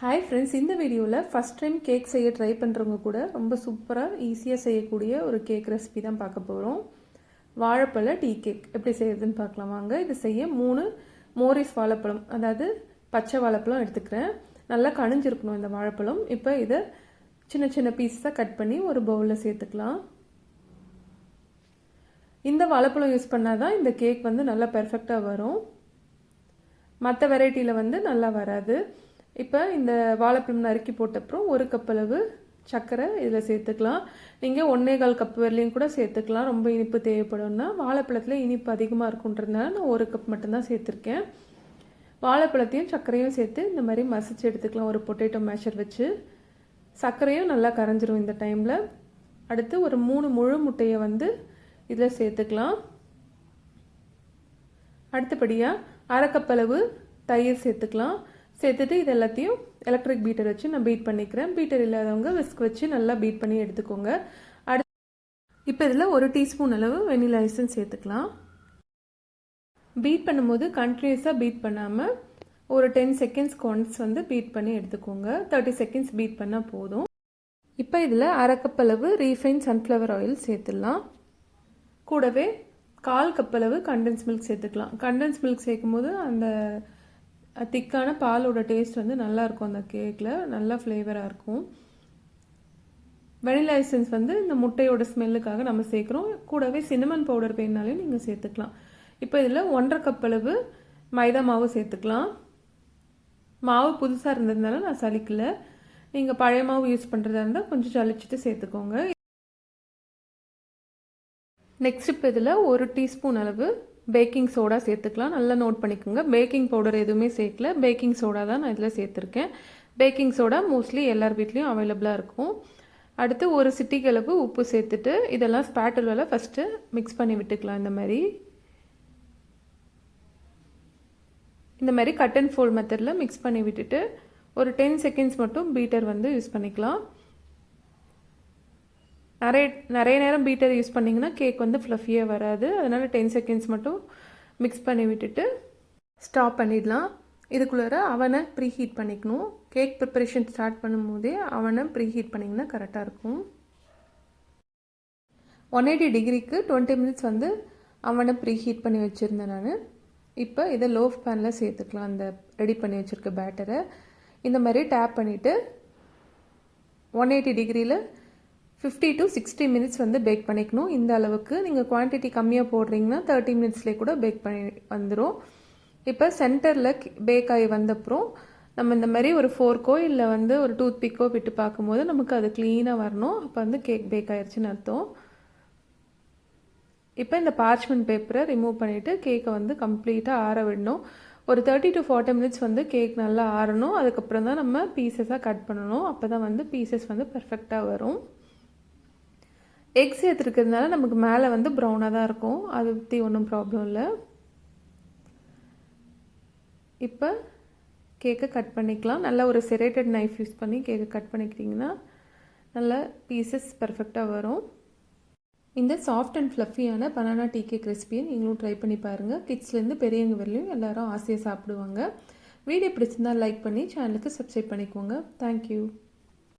Hi friends இந்த வீடியோவில் first time cake செய்ய ட்ரை பண்ணுறவங்க கூட ரொம்ப சூப்பராக ஈஸியாக செய்யக்கூடிய ஒரு கேக் ரெசிபி தான் பார்க்க போகிறோம் வாழைப்பழ டீ கேக் எப்படி செய்யறதுன்னு பார்க்கலாம் வாங்க. இது செய்ய மூணு மோரிஸ் வாழைப்பழம் அதாவது பச்சை வாழைப்பழம் எடுத்துக்கிறேன். நல்லா கணிஞ்சிருக்கணும் இந்த வாழைப்பழம். இப்போ இதை சின்ன சின்ன பீஸாக கட் பண்ணி ஒரு பவுலில் சேர்த்துக்கலாம். இந்த வாழைப்பழம் யூஸ் பண்ணால் தான் இந்த கேக் வந்து நல்லா பெர்ஃபெக்டாக வரும். மற்ற வெரைட்டியில் வந்து நல்லா வராது. இப்போ இந்த வாழைப்பழம் நறுக்கி போட்டப்புறம் ஒரு கப் அளவு சர்க்கரை இதில் சேர்த்துக்கலாம். நீங்கள் ஒன்றே கால் கப் வரலையும் கூட சேர்த்துக்கலாம். ரொம்ப இனிப்பு தேவைப்படும்னா வாழைப்பழத்தில் இனிப்பு அதிகமாக இருக்குன்றதுனால நான் ஒரு கப் மட்டும்தான் சேர்த்துருக்கேன். வாழைப்பழத்தையும் சர்க்கரையும் சேர்த்து இந்த மாதிரி மசிச்சு எடுத்துக்கலாம். ஒரு பொட்டேட்டோ மேஷர் வச்சு. சர்க்கரையும் நல்லா கரைஞ்சிரும் இந்த டைமில் அடுத்து ஒரு மூணு முழு முட்டையை வந்து இதில் சேர்த்துக்கலாம். அடுத்தபடியாக அரைக்கப்பளவு தயிர் சேர்த்துக்கலாம். சேர்த்துட்டு இது எல்லாத்தையும் எலக்ட்ரிக் பீட்டர் வச்சு நான் பீட் பண்ணிக்கிறேன். பீட்டர் இல்லாதவங்க விஸ்க் வச்சு நல்லா பீட் பண்ணி எடுத்துக்கோங்க. அடுத்து இப்போ இதில் ஒரு டீஸ்பூன் அளவு வெனிலா ஐசன் சேர்த்துக்கலாம். பீட் பண்ணும்போது கண்டினியூஸாக பீட் பண்ணாமல் ஒரு டென் செகண்ட்ஸ் ஒன்ஸ் வந்து பீட் பண்ணி எடுத்துக்கோங்க. தேர்ட்டி செகண்ட்ஸ் பீட் பண்ணால் போதும். இப்போ இதில் அரை கப்பளவு ரீஃபைன் சன்ஃப்ளவர் ஆயில் சேர்த்துடலாம். கூடவே கால் கப்பளவு கண்டென்ஸ் மில்க் சேர்த்துக்கலாம். கண்டென்ஸ் மில்க் சேர்க்கும் போது அந்த திக்கான பாலோட டேஸ்ட் வந்து நல்லாயிருக்கும் அந்த கேக்கில் நல்லா ஃப்ளேவராக இருக்கும். வெனிலா எசன்ஸ் வந்து இந்த முட்டையோட ஸ்மெல்லுக்காக நம்ம சேர்க்குறோம். கூடவே சின்னமன் பவுடர் வேணுனாலையும் நீங்கள் சேர்த்துக்கலாம். இப்போ இதில் ஒன்றரை கப் அளவு மைதா மாவு சேர்த்துக்கலாம். மாவு புதுசாக இருந்ததுனால நான் சலிக்கல. நீங்கள் பழைய மாவு யூஸ் பண்ணுறதா இருந்தால் கொஞ்சம் சளிச்சிட்டு சேர்த்துக்கோங்க. நெக்ஸ்ட் இப்போ இதில் ஒரு டீஸ்பூன் அளவு பேக்கிங் சோடா சேர்த்துக்கலாம். நல்லா நோட் பண்ணிக்கோங்க. பேக்கிங் பவுடர் எதுவுமே சேர்க்கல. பேக்கிங் சோடா தான் நான் இதில் சேர்த்துருக்கேன். பேக்கிங் சோடா மோஸ்ட்லி எல்லார் வீட்லேயும் அவைலபிளாக இருக்கும். அடுத்து ஒரு சிட்டி கிளப்பு உப்பு சேர்த்துட்டு இதெல்லாம் ஸ்பேட்டலில் ஃபஸ்ட்டு மிக்ஸ் பண்ணி விட்டுக்கலாம் இந்த மாதிரி. இந்த மாதிரி கட் அண்ட் ஃபோல்ட் மெத்தடில் மிக்ஸ் பண்ணி விட்டுட்டு ஒரு டென் செகண்ட்ஸ் மட்டும் பீட்டர் வந்து யூஸ் பண்ணிக்கலாம். நிறைய நிறைய நேரம் பீட்டர் யூஸ் பண்ணிங்கன்னா கேக் வந்து ஃப்ளஃபியாக வராது. அதனால் டென் செகண்ட்ஸ் மட்டும் மிக்ஸ் பண்ணி விட்டுட்டு ஸ்டாப் பண்ணிடலாம். இதுக்குள்ளார அவனை ப்ரீ ஹீட் பண்ணிக்கணும். கேக் ப்ரிப்பரேஷன் ஸ்டார்ட் பண்ணும்போதே அவனை ப்ரீ ஹீட் பண்ணிங்கன்னா கரெக்டாக இருக்கும். ஒன் எயிட்டி டிகிரிக்கு டுவெண்ட்டி மினிட்ஸ் வந்து அவனை ப்ரீ ஹீட் பண்ணி வச்சுருந்தேன் நான். இப்போ இதை லோஃப் பேனில் சேர்த்துக்கலாம். அந்த ரெடி பண்ணி வச்சுருக்க பேட்டரை இந்த மாதிரி டேப் பண்ணிவிட்டு ஒன் எயிட்டி டிகிரியில் ஃபிஃப்டி டு சிக்ஸ்டி மினிட்ஸ் வந்து பேக் பண்ணிக்கணும். இந்த அளவுக்கு நீங்கள் குவான்டிட்டி கம்மியாக போடுறீங்கன்னா தேர்ட்டி மினிட்ஸ்லேயே கூட பேக் பண்ணி வந்துடும் இப்போ சென்டரில் பேக் ஆகி வந்தப்புறம் நம்ம இந்த மாதிரி ஒரு ஃபோர்க்கோ இல்லை வந்து ஒரு டூத் பிக்கோ விட்டு பார்க்கும்போது நமக்கு அது க்ளீனாக வரணும். அப்போ வந்து கேக் பேக் ஆயிடுச்சுன்னு அர்த்தம். இப்போ இந்த பார்ச்மெண்ட் பேப்பரை ரிமூவ் பண்ணிவிட்டு கேக்கை வந்து கம்ப்ளீட்டாக ஆற விடணும். ஒரு தேர்ட்டி டு ஃபார்ட்டி மினிட்ஸ் வந்து கேக் நல்லா ஆறணும். அதுக்கப்புறம் தான் நம்ம பீசஸாக கட் பண்ணணும். அப்போ தான் வந்து பீசஸ் வந்து பர்ஃபெக்டாக வரும். எக் சேர்த்துருக்கிறதுனால நமக்கு மேலே வந்து ப்ரௌனாக தான் இருக்கும். அதை பற்றி ஒன்றும் ப்ராப்ளம் இல்லை. இப்போ கேக்கை கட் பண்ணிக்கலாம். நல்லா ஒரு செரேட்டட் நைஃப் யூஸ் பண்ணி கேக்கை கட் பண்ணிக்கிட்டிங்கன்னா நல்ல பீசஸ் பர்ஃபெக்டாக வரும். இந்த சாஃப்ட் அண்ட் ஃப்ளஃபியான பனானா டீ கேக் ரெசிபியை நீங்களும் ட்ரை பண்ணி பாருங்கள் கிட்ஸ்லேருந்து பெரியவங்க வரலையும் எல்லோரும் ஆசையாக சாப்பிடுவாங்க. வீடியோ பிடிச்சிருந்தால் லைக் பண்ணி சேனலுக்கு சப்ஸ்கிரைப் பண்ணிக்கோங்க. தேங்க்யூ